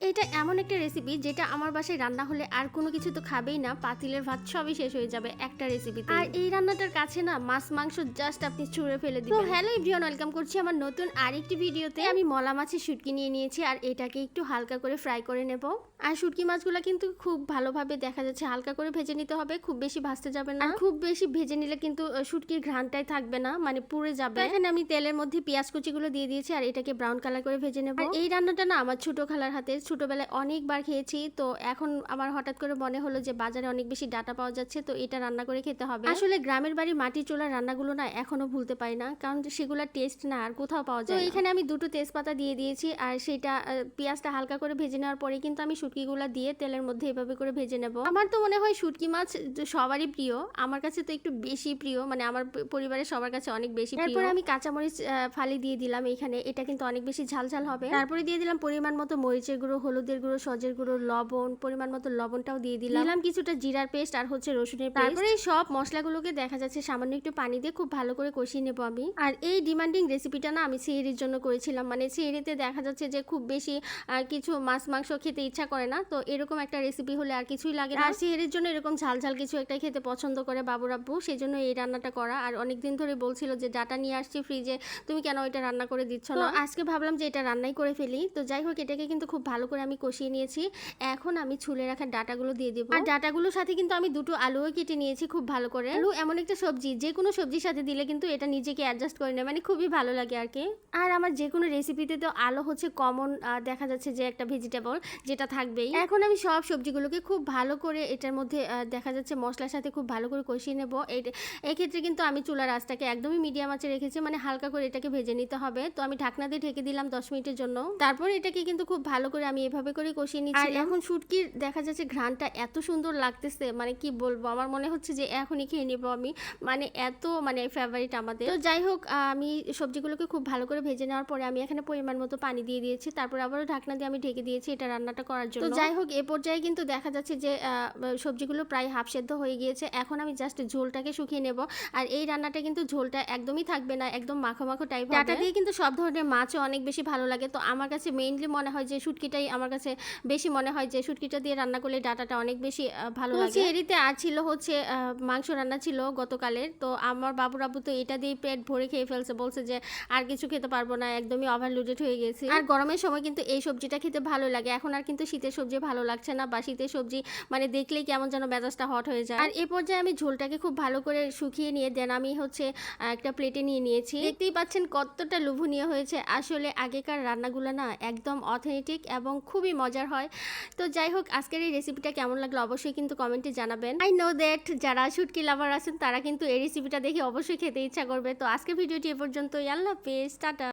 এটা এমন একটা রেসিপি যেটা আমার বাসায় রান্না হলে আর কোনো কিছু তো খাবেই না। পাতিলের ভাত সবই শেষ হয়ে যাবে একটা রেসিপিতে আর এই রান্নাটার কাছে না মাছ মাংস জাস্ট আপনি ছুঁড়ে ফেলে দিবেন। হ্যালো এভরিওয়ান ওয়েলকাম করছি আমার নতুন আরেকটি ভিডিওতে। আমি মলা মাছের শুটকি নিয়ে নিয়েছি আর এটাকে একটু হালকা করে ফ্রাই করে নেব। আর শুটকি মাছগুলো কিন্তু খুব ভালোভাবে দেখা যাচ্ছে হালকা করে ভেজে নিতে হবে খুব বেশি ভাজতে যাবে না। খুব বেশি ভেজে নিলে কিন্তু শুটকির ঘ্রাণটাই থাকবে না মানে পুড়ে যাবে। এখানে আমি তেলের মধ্যে পেঁয়াজ কুচিগুলো দিয়ে দিয়েছি আর এটাকে ব্রাউন কালার করে ভেজে নেব। এই রান্নাটা না আমার ছোট খালার হাতে ছোটবেলায় অনেকবার খেয়েছি তো এখন আমার হঠাৎ করে মনে হলো যে বাজারে অনেক বেশি ডাটা পাওয়া যাচ্ছে তো এটা রান্না করে খেতে হবে। আসলে গ্রামের বাড়ি মাটি চুলার রান্নাগুলো না এখনও ভুলতে পারি না কারণ সেগুলোর টেস্ট না আর কোথাও পাওয়া যায় তো এখানে আমি দুটো তেজপাতা দিয়ে দিয়েছি আর সেটা পেঁয়াজটা হালকা করে ভেজে নেওয়ার পরে কিন্তু আমি শুটকিগুলো দিয়ে তেলের মধ্যে এভাবে করে ভেজে নেব। আমার তো মনে হয় শুটকি মাছ সবারই প্রিয় আমার কাছে তো একটু বেশি প্রিয় মানে আমার পরিবারের সবার কাছে অনেক বেশি তারপরে আমি কাঁচামরিচ ফালি দিয়ে দিলাম এখানে এটা কিন্তু অনেক বেশি ঝাল ঝাল হবে। তারপরে দিয়ে দিলাম পরিমাণ মতো মরিচের গুঁড়ো হলুদের গুঁড়ো সজের গুঁড়ো লবণ পরিমাণ মতো লবণটাও দিয়ে দিলাম। দিলাম কিছুটা জিরার পেস্ট আর হচ্ছে রসুনের পেস্ট। তারপরে এই সব মশলাগুলোকে দেখা যাচ্ছে সামান্য একটু পানি দিয়ে খুব ভালো করে কষিয়ে নেব আমি। আর এই ডিমান্ডিং রেসিপিটা না আমি সিহেরির জন্য করেছিলাম। মানে সিহেরিতে দেখা যাচ্ছে যে খুব বেশি কিছু মাছ মাংস খেতে ইচ্ছা করে না। তো এরকম একটা রেসিপি হলে আর কিছুই লাগে না। আর সিহেরির জন্য এরকম ঝাল ঝাল কিছু একটা খেতে পছন্দ করে বাবুর আব্বু। সেই জন্য এই রান্নাটা করা। আর অনেক দিন ধরে বলছিল যে ডাটা নিয়ে আসছি ফ্রিজে। তুমি কেন এটা রান্না করে দিচ্ছ না? আজকে ভাবলাম যে এটা রান্নাই করে ফেলি। তো যাই হোক এটাকে কিন্তু খুব ভালো করে আমি কষিয়ে নিয়েছি। এখন আমি ছুলে রাখা ডাটাগুলো দিয়ে দেবো। আর ডাটাগুলোর সাথে কিন্তু আমি দুটো আলুও কেটে নিয়েছি খুব ভালো করে। আলু এমন একটা সবজি যে কোনো সবজির সাথে দিলে কিন্তু এটা নিজেকে অ্যাডজাস্ট করে নেয় মানে খুবই ভালো লাগে আর কি। আর আমার যে কোনো রেসিপিতে তো আলু হচ্ছে কমন দেখা যাচ্ছে যে একটা ভেজিটেবল যেটা থাকবেই। এখন আমি সব সবজিগুলোকে খুব ভালো করে এটার মধ্যে দেখা যাচ্ছে মশলার সাথে খুব ভালো করে কষিয়ে নেব। এক্ষেত্রে কিন্তু আমি চুলার আঁচটাকে একদমই মিডিয়াম আঁচে রেখেছি মানে হালকা করে এটাকে ভেজে নিতে হবে। তো আমি ঢাকনা দিয়ে ঢেকে দিলাম দশ মিনিটের জন্য। তারপর এটাকে কিন্তু খুব ভালো করে আমি এভাবে করে কষিয়ে নিচ্ছি আর এখন শুটকির দেখা যাচ্ছে ঘ্রাণটা এত সুন্দর লাগতেছে মানে কি বলব? আমার মনে হচ্ছে যে এখনই খেয়ে নেব আমি। মানে এত মানে ফেভারিট আমাদের। তো যাই হোক আমি সবজিগুলোকে খুব ভালো করে ভেজে নেওয়ার পরে আমি এখানে পরিমাণ মতো পানি দিয়ে দিয়েছি। তারপর আবারও ঢাকনা দিয়ে আমি ঢেকে দিয়েছি এটা রান্নাটা করার জন্য। তো যাই হোক এ পর্যায়ে কিন্তু দেখা যাচ্ছে যে সবজিগুলো প্রায় হাফ সেদ্ধ হয়ে গিয়েছে। এখন আমি জাস্ট ঝোলটাকে শুকিয়ে নেব। আর এই রান্নাটা কিন্তু ঝোলটা একদমই থাকবে না একদম মাখো মাখো টাইপ ডাটা দিয়ে কিন্তু সব ধরনের মাছও অনেক বেশি ভালো লাগে। তো আমার কাছে মেইনলি মনে হয় যে শুটকিটাই আমার কাছে বেশি মনে হয় যে শুটকিটা দিয়ে রান্না করলে ডাটাটা অনেক বেশি ভালো লাগে। এরিতে আর ছিল হচ্ছে মাংস রান্না ছিল গতকালের। তো আমার বাবুর আব্বু তো এটা দিয়ে পেট ভরে খেয়ে ফেলছে বলছে যে আর কিছু খেতে পারব না একদমই ওভারলোডেড হয়ে গেছে। আর গরমের সময় কিন্তু এই সবজিটা খেতে ভালো লাগে। এখন আর কিন্তু শীতের সবজি ভালো লাগছে না বা শীতের সবজি মানে দেখলেই কেমন যেন মেজাজটা হট হয়ে যায়। আর এ পর্যায়ে আমি ঝোলটাকে খুব ভালো করে শুকিয়ে নিয়ে দেন আমি হচ্ছে একটা প্লেটে নিয়ে নিয়েছি। দেখতেই পাচ্ছেন কতটা লোভনীয় হয়েছে। আসলে আগেকার রান্নাগুলো না একদম অথেন্টিক এবং খুবই মজার হয়। তো যাই হোক, আজকের এই রেসিপিটা কেমন লাগল অবশ্যই কিন্তু কমেন্টে জানাবেন। আই নো দ্যাট যারা শুটকি লাভার আছেন, তারা কিন্তু এই রেসিপিটা দেখে অবশ্যই খেতে ইচ্ছা করবে। তো আজকের ভিডিওটি এ পর্যন্তই। আল্লাহ পেজ টাটা।